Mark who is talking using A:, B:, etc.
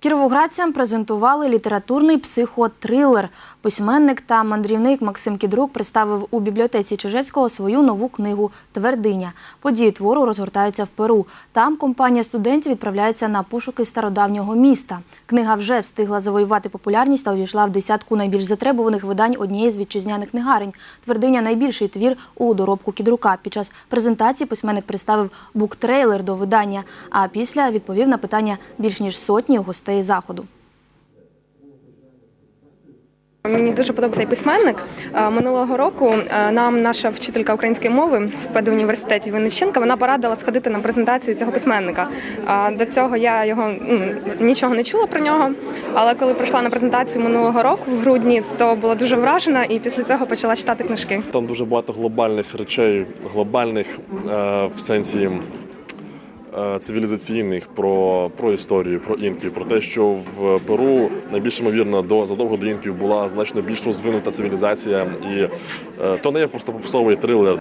A: Кіровоградцям презентували літературний психотрилер. Письменник та мандрівник Максим Кідрук представив у бібліотеці Чижевського свою нову книгу Твердиня. Події твору розгортаються в Перу. Там компанія студентів відправляється на пошуки стародавнього міста. Книга вже встигла завоювати популярність та увійшла в десятку найбільш затребуваних видань однієї з вітчизняних книгарень. Твердиня найбільший твір у доробку Кідрука. Під час презентації письменник представив буктрейлер до видання, а після відповів на питання більш ніж сотні гостей заходу.
B: Мені дуже подобається цей письменник. Е, Минулого року е, нам наша вчителька української мови в педуніверситеті Винниченка вона порадила сходити на презентацію цього письменника. Е, До цього я його нічого не чула про нього. Але коли прийшла на презентацію минулого року в грудні, то була дуже вражена і після цього почала читати книжки.
C: Там дуже багато глобальних речей, глобальних в сенсі цивілізаційних, про, про історію, про інків, про те, що в Перу найбільш ймовірно до задовго до інків була значно більш розвинута цивілізація, і е, то не є просто попсовий трилер.